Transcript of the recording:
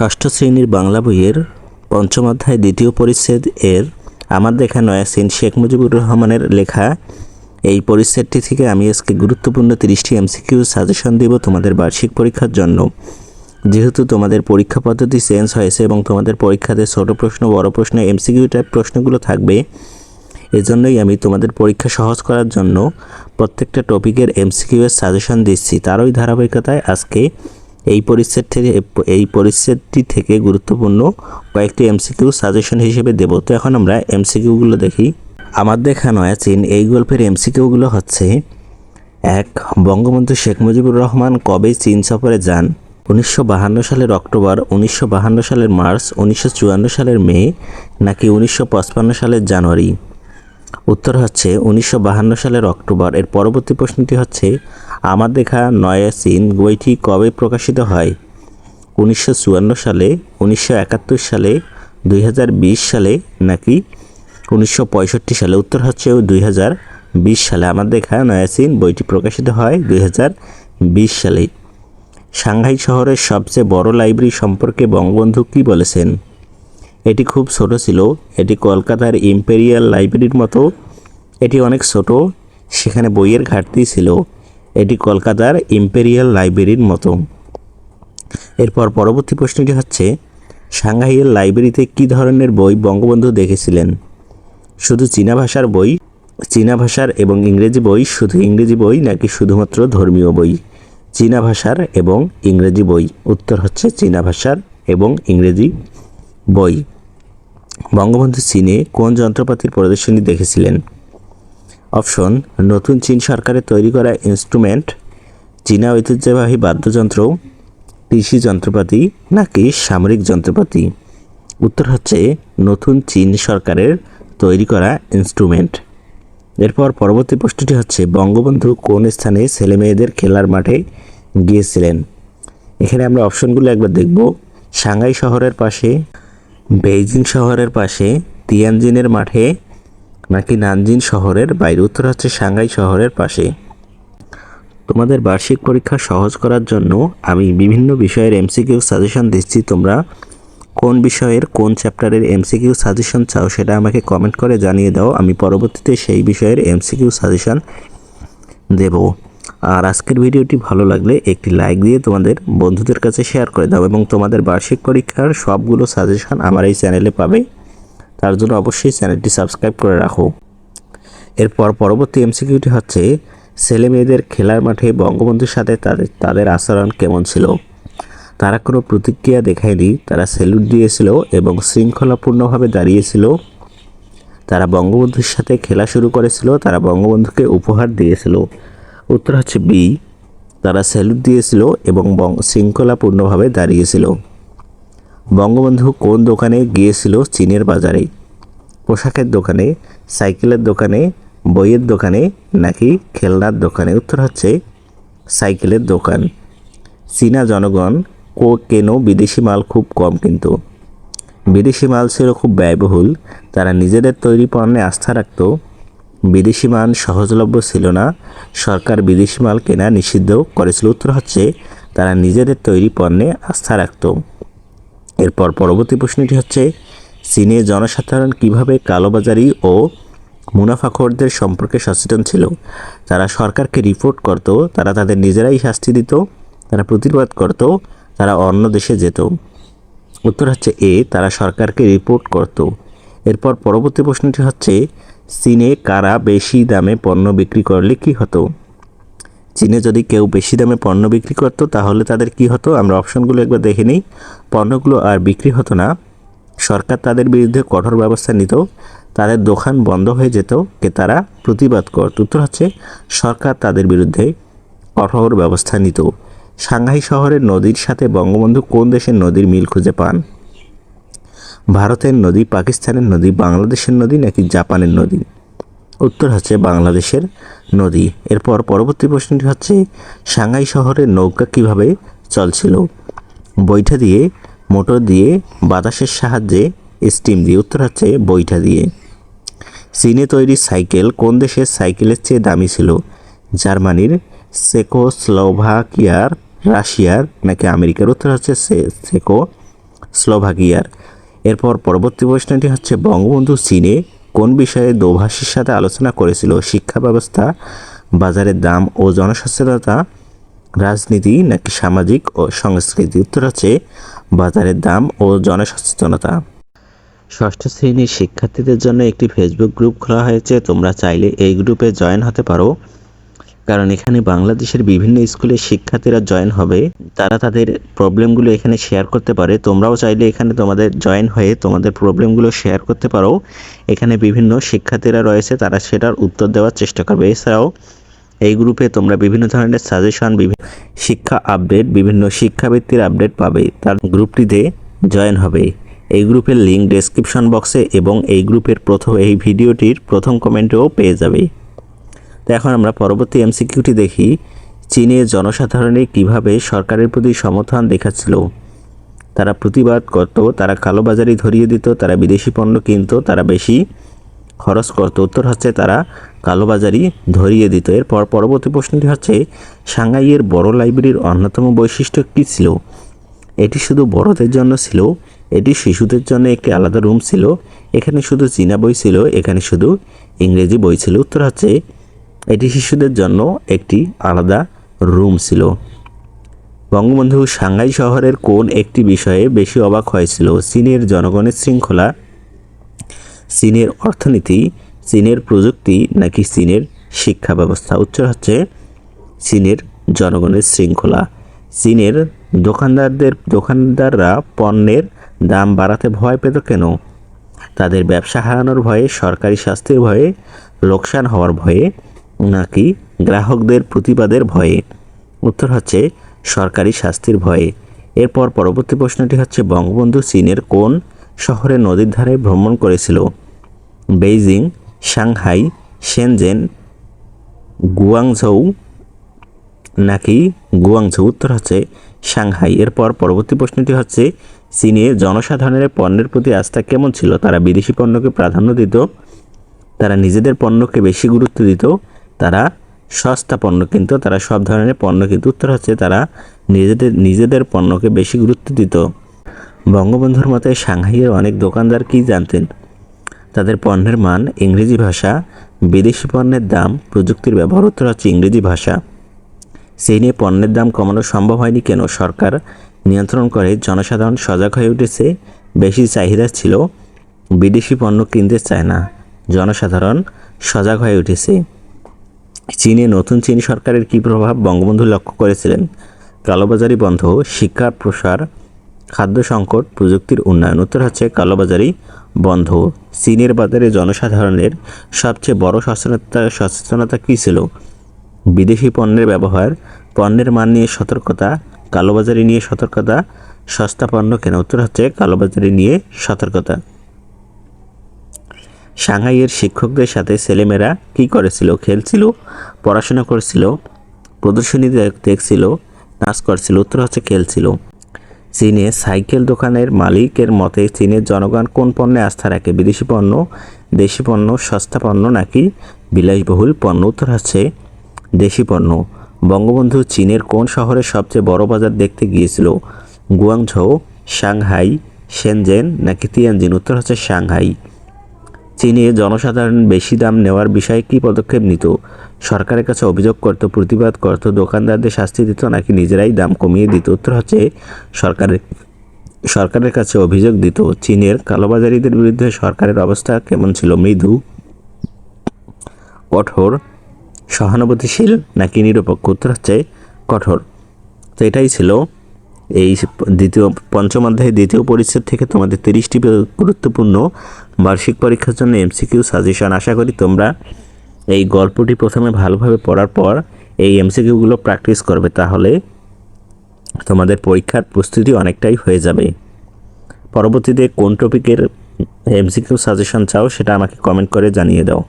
ষষ্ঠ শ্রেণির বাংলা বইয়ের পঞ্চম অধ্যায় দ্বিতীয় পরিচ্ছেদ এর আমার দেখা নয়া সিন শেখ মুজিবুর রহমানের লেখা। এই পরিচ্ছেদটি থেকে আমি আজকে গুরুত্বপূর্ণ তিরিশটি এমসিকিউ সাজেশন দেব তোমাদের বার্ষিক পরীক্ষার জন্য। যেহেতু তোমাদের পরীক্ষা পদ্ধতি চেঞ্জ হয়েছে এবং তোমাদের পরীক্ষাতে ছোট প্রশ্ন, বড় প্রশ্ন, এমসিকিউ টাইপ প্রশ্নগুলো থাকবে, এজন্যই আমি তোমাদের পরীক্ষা সহজ করার জন্য প্রত্যেকটা টপিকের এমসিকিউ এর সাজেশন দিচ্ছি। তারই ধারাবাহিকতায় আজকে এই পরিচ্ছেদ থেকে, এই পরিচ্ছেদটি থেকে গুরুত্বপূর্ণ কয়েকটি এমসিকিউ সাজেশন হিসেবে দেব। তো এখন আমরা এমসিকিউগুলো দেখি। আমার দেখা নয়া চীন এই গল্পের এমসিকিউগুলো হচ্ছে এক বঙ্গবন্ধু শেখ মুজিবুর রহমান কবে চীন সফরে যান? উনিশশো সালের অক্টোবর, উনিশশো সালের মার্চ, উনিশশো চুয়ান্ন সালের মে, নাকি উনিশশো সালের জানুয়ারি? উত্তর হচ্ছে উনিশশো সালের অক্টোবর। এর পরবর্তী প্রশ্নটি হচ্ছে, আমার দেখা নয়া চীন বইটি কবে প্রকাশিত হয়? উনিশশো চুয়ান্ন সালে, উনিশশো একাত্তর সালে, দুই হাজার বিশ সালে নাকি উনিশশো পঁয়ষট্টি সালে? উত্তর হচ্ছে দুই হাজার বিশ সালে। আমার দেখা নয়া চীন বইটি প্রকাশিত হয় দুই হাজার বিশ সালে। সাংহাই শহরের সবচেয়ে বড় লাইব্রেরি সম্পর্কে বঙ্গবন্ধু কী বলেছেন? এটি খুব ছোট ছিল। এটি কলকাতার ইম্পেরিয়াল লাইব্রেরির মতো। এটি অনেক ছোট। সেখানে বইয়ের ঘাটতি ছিল। এটি কলকাতার ইম্পেরিয়াল লাইব্রেরির মতো। এরপর পরবর্তী প্রশ্নটি হচ্ছে, সাংহাইয়ের লাইব্রেরিতে কী ধরনের বই বঙ্গবন্ধু দেখেছিলেন? শুধু চীনা ভাষার বই, চীনা ভাষার এবং ইংরেজি বই, শুধু ইংরেজি বই নাকি শুধুমাত্র ধর্মীয় বই? চীনা ভাষার এবং ইংরেজি বই। উত্তর হচ্ছে চীনা ভাষার এবং ইংরেজি। বই। বঙ্গবন্ধু চীনে কোন যন্ত্রপাতির প্রদর্শনী দেখেছিলেন? অপশন, নতুন চীন সরকারের তৈরি করা ইনস্ট্রুমেন্ট, চীনা ঐতিহ্যবাহী বাদ্যযন্ত্র, কৃষি যন্ত্রপাতি নাকি সামরিক যন্ত্রপাতি? উত্তর হচ্ছে, নতুন চীন সরকারের তৈরি করা ইনস্ট্রুমেন্ট। এরপর পরবর্তী প্রশ্নটি হচ্ছে, বঙ্গবন্ধু কোন স্থানে ছেলে মেয়েদের খেলার মাঠে গিয়েছিলেন? এখানে আমরা অপশনগুলো একবার দেখব। সাংহাই শহরের পাশে বেইজিং শহরের পাশে তিয়ানজিনের মাঠে নাকি নানজিন শহরের বাইরে, উত্তর হচ্ছে সাংহাই শহরের পাশে। তোমাদের বার্ষিক পরীক্ষা সহজ করার জন্য আমি বিভিন্ন বিষয়ের এমসিকিউ সাজেশন দিচ্ছি। তোমরা কোন বিষয়ের কোন চ্যাপ্টারের এমসিকিউ সাজেশন চাও সেটা আমাকে কমেন্ট করে জানিয়ে দাও। আমি পরবর্তীতে সেই বিষয়ের এমসিকিউ সাজেশন দেব। আর আজকের ভিডিওটি ভালো লাগলে একটি লাইক দিয়ে তোমাদের বন্ধুদের কাছে শেয়ার করে দাও এবং তোমাদের বার্ষিক পরীক্ষার সবগুলো সাজেশন আমার এই চ্যানেলে পাবে। তার জন্য অবশ্যই চ্যানেলটি সাবস্ক্রাইব করে রাখো। এরপর পরবর্তী এমসিকিউটি হচ্ছে, ছেলে মেয়েদের খেলার মাঠে বঙ্গবন্ধুর সাথে তাদের তাদের আচরণ কেমন ছিল? তারা কোনো প্রতিক্রিয়া দেখায়নি, তারা স্যালুট দিয়েছিল এবং শৃঙ্খলাপূর্ণভাবে দাঁড়িয়েছিল। তারা বঙ্গবন্ধুর সাথে খেলা শুরু করেছিল, তারা বঙ্গবন্ধুকে উপহার দিয়েছিল। উত্তর হচ্ছে বি। তারা স্যালুট দিয়েছিল এবং শৃঙ্খলাপূর্ণভাবে দাঁড়িয়েছিল। বঙ্গবন্ধু কোন দোকানে গিয়েছিল? চীনের বাজারে। পোশাকের দোকানে, সাইকেলের দোকানে, বইয়ের দোকানে নাকি খেলনার দোকানে? উত্তর হচ্ছে সাইকেলের দোকান। চীনা জনগণ কো কেন বিদেশি মাল খুব কম কিন্তু। বিদেশি মাল ছিল খুব ব্যয়বহুল। তারা নিজেদের তৈরি পণ্যে আস্থা রাখত। বিদেশি মান সহজলভ্য ছিল না। সরকার বিদেশি মাল কেনা নিষিদ্ধ করেছিল। উত্তর হচ্ছে, তারা নিজেদের তৈরি পণ্যে আস্থা রাখত। এরপর পরবর্তী প্রশ্নটি হচ্ছে, চীনে জনসাধারণ কীভাবে কালোবাজারি ও মুনাফাখোরদের সম্পর্কে সচেতন ছিল? তারা সরকারকে রিপোর্ট করত, তারা তাদের নিজেরাই শাস্তি দিত, তারা প্রতিবাদ করত, তারা অন্য দেশে যেত। উত্তর হচ্ছে, এ, তারা সরকারকে রিপোর্ট করত। এরপর পরবর্তী প্রশ্নটি হচ্ছে চীনে কারা বেশি দামে পণ্য বিক্রি করলে কি হতো? চীনে যদি কেউ বেশি দামে পণ্য বিক্রি করতো, তাহলে তাদের কি হতো? আমরা অপশনগুলো একবার দেখে নিই। পণ্যগুলো আর বিক্রি হতো না। সরকার তাদের বিরুদ্ধে কঠোর ব্যবস্থা নিত। তাদের দোকান বন্ধ হয়ে যেত। কে তারা প্রতিবাদ করত। উত্তর হচ্ছে, সরকার তাদের বিরুদ্ধে কঠোর ব্যবস্থা নিত। সাংহাই শহরের নদীর সাথে বঙ্গবন্ধু কোন দেশের নদীর মিল খুঁজে পান? ভারতের নদী, পাকিস্তানের নদী, বাংলাদেশের নদী নাকি জাপানের নদী? উত্তর হচ্ছে বাংলাদেশের নদী। এরপর পরবর্তী প্রশ্নটি হচ্ছে, সাংহাই শহরের নৌকা কীভাবে চলছিল? বৈঠা দিয়ে, মোটর দিয়ে, বাতাসের সাহায্যে, স্টিম দিয়ে। উত্তর হচ্ছে বৈঠা দিয়ে। চীনে তৈরি সাইকেল কোন দেশের সাইকেলের চেয়ে দামি ছিল? জার্মানির চেকোস্লোভাকিয়ার, রাশিয়ার নাকি আমেরিকার? উত্তর হচ্ছে সে- চেকো স্লোভাকিয়ার এরপর পরবর্তী প্রশ্নটি হচ্ছে, বঙ্গবন্ধু চীনে কোন বিষয়ে দোভাষীর সাথে আলোচনা করেছিল? শিক্ষা ব্যবস্থা বাজারের দাম ও জনসচেতনতা রাজনীতি নাকি সামাজিক ও সংস্কৃতি? উত্তর হচ্ছে, বাজারের দাম ও জনসচেতনতা ষষ্ঠ শ্রেণির শিক্ষার্থীদের জন্য একটি ফেসবুক গ্রুপ খোলা হয়েছে। তোমরা চাইলে এই গ্রুপে জয়েন হতে পারো। কারণ এখানে বাংলাদেশের বিভিন্ন স্কুলের শিক্ষার্থীরা জয়েন হবে। তারা তাদের প্রবলেমগুলো এখানে শেয়ার করতে পারে। তোমরাও চাইলে এখানে তোমাদের জয়েন হয়ে তোমাদের প্রবলেমগুলো শেয়ার করতে পারো। এখানে বিভিন্ন শিক্ষার্থীরা রয়েছে, তারা সেটার উত্তর দেওয়ার চেষ্টা করবে। এছাড়াও এই গ্রুপে তোমরা বিভিন্ন ধরনের সাজেশন বিভিন্ন শিক্ষা আপডেট বিভিন্ন শিক্ষাবৃত্তির আপডেট পাবে। তার গ্রুপটিতে জয়েন হবে। এই গ্রুপের লিঙ্ক ডেসক্রিপশন বক্সে এবং এই গ্রুপের প্রথম, এই ভিডিওটির প্রথম কমেন্টেও পেয়ে যাবে। তো এখন আমরা পরবর্তী এমসিকিউটি দেখি, চীনের জনসাধারণে কীভাবে সরকারের প্রতি সমর্থন দেখাচ্ছিল। তারা প্রতিবাদ করত, তারা কালোবাজারি ধরিয়ে দিত, তারা বিদেশি পণ্য কিনতো, তারা বেশি খরচ করত। উত্তর হচ্ছে তারা কালোবাজারি ধরিয়ে দিত। এরপর পরবর্তী প্রশ্নটি হচ্ছে, সাংহাইয়ের বড় লাইব্রেরির অন্যতম বৈশিষ্ট্য কী ছিল? এটি শুধু বড়দের জন্য ছিল, এটি শিশুদের জন্য একটি আলাদা রুম ছিল, এখানে শুধু চীনা বই ছিল, এখানে শুধু ইংরেজি বই ছিল। উত্তর হচ্ছে এটি শিশুদের জন্য একটি আলাদা রুম ছিল। বঙ্গবন্ধু সাংহাই শহরের কোন একটি বিষয়ে বেশি অবাক হয়েছিল? চীনের জনগণের শৃঙ্খলা, চীনের অর্থনীতি, চীনের প্রযুক্তি নাকি চীনের শিক্ষা ব্যবস্থা? উত্তর হচ্ছে চীনের জনগণের শৃঙ্খলা। চীনের দোকানদারদের, দোকানদাররা পণ্যের দাম বাড়াতে ভয় পেত কেন? তাদের ব্যবসা হারানোর ভয়ে, সরকারি শাস্তির ভয়ে, লোকসান হওয়ার ভয়ে নাকি গ্রাহকদের প্রতিবাদের ভয়ে? উত্তর হচ্ছে, সরকারি শাস্তির ভয়ে। এরপর পরবর্তী প্রশ্নটি হচ্ছে, বঙ্গবন্ধু চীনের কোন শহরে নদীর ধারে ভ্রমণ করেছিল? বেইজিং, সাংহাই শেনজেন গুয়াংঝৌ নাকি গুয়াংঝৌ? উত্তর হচ্ছে, সাংহাই। এরপর পরবর্তী প্রশ্নটি হচ্ছে, চীনে জনসাধারণের পণ্যের প্রতি আস্থা কেমন ছিল? তারা বিদেশি পণ্যকে প্রাধান্য দিত, তারা নিজেদের পণ্যকে বেশি গুরুত্ব দিত তারা সস্তা পণ্য কিন্তু, তারা সব ধরনের পণ্য কিন্তু, উত্তর হচ্ছে তারা নিজেদের নিজেদের পণ্যকে বেশি গুরুত্ব দিত। বঙ্গবন্ধুর মতে সাংহাইয়ের অনেক দোকানদার কি জানতেন? তাদের পণ্যের মান ইংরেজি ভাষা, বিদেশি পণ্যের দাম, প্রযুক্তির ব্যবহার, উত্তর হচ্ছে ইংরেজি ভাষা। সেই নিয়ে পণ্যের দাম কমানো সম্ভব হয়নি কেন? সরকার নিয়ন্ত্রণ করে জনসাধারণ সজাগ হয়ে উঠেছে, বেশি চাহিদা ছিল, বিদেশি পণ্য কিনতে চায় না। জনসাধারণ সজাগ হয়ে উঠেছে। চীনে নতুন চীন সরকারের কী প্রভাব বঙ্গবন্ধু লক্ষ্য করেছিলেন? কালোবাজারি বন্ধ, শিক্ষার প্রসার, খাদ্য সংকট, প্রযুক্তির উন্নয়ন। উত্তর হচ্ছে কালোবাজারি বন্ধ। চীনের বাজারে জনসাধারণের সবচেয়ে বড় সচেতনতা সচেতনতা কী ছিল? বিদেশি পণ্যের ব্যবহার, পণ্যের মান নিয়ে সতর্কতা, কালোবাজারি নিয়ে সতর্কতা, সস্তা পণ্য কেনা। উত্তর হচ্ছে কালোবাজারি নিয়ে সতর্কতা। সাংহাইয়ের শিক্ষকদের সাথে ছেলেমেয়েরা কী করেছিল? খেলছিল, পড়াশোনা করেছিল, প্রদর্শনী দেখ- দেখছিল, নাচ করছিল, উত্তর হচ্ছে খেলছিল। চীনে সাইকেল দোকানের মালিকের মতে চীনের জনগণ কোন পণ্যে আস্থা রাখে? বিদেশি পণ্য, দেশি পণ্য, সস্তা পণ্য নাকি বিলাসবহুল পণ্য? উত্তর হচ্ছে দেশি পণ্য। বঙ্গবন্ধু চীনের কোন শহরে সবচেয়ে বড় বাজার দেখতে গিয়েছিল? গুয়াংঝৌ, সাংহাই, সেনজেন নাকি তিয়ানজিন? উত্তর হচ্ছে সাংহাই। চীনে জনসাধারণ বেশি দাম নেওয়ার বিষয়ে কী পদক্ষেপ নিত? সরকারের কাছে অভিযোগ করত প্রতিবাদ করত দোকানদারদের শাস্তি দিত নাকি নিজেরাই দাম কমিয়ে দিত? উত্তর হচ্ছে সরকারের সরকারের কাছে অভিযোগ দিত, চীনের কালোবাজারিদের বিরুদ্ধে সরকারের অবস্থা কেমন ছিল? মৃদু, কঠোর, সহানুভূতিশীল নাকি নিরপেক্ষ? উত্তর হচ্ছে কঠোর। তো এটাই ছিল এই দ্বিতীয়, পঞ্চম অধ্যায়ের দ্বিতীয় পরিচ্ছেদ থেকে তোমাদের তিরিশটি গুরুত্বপূর্ণ বার্ষিক পরীক্ষার জন্য এমসিকিউ সাজেশন। আশা করি তোমরা এই গল্পটি প্রথমে ভালোভাবে পড়ার পর এই এমসিকিউগুলো প্র্যাকটিস করবে, তাহলে তোমাদের পরীক্ষার প্রস্তুতি অনেকটাই হয়ে যাবে। পরবর্তীতে কোন টপিকের এমসিকিউ সাজেশন চাও সেটা আমাকে কমেন্ট করে জানিয়ে দাও।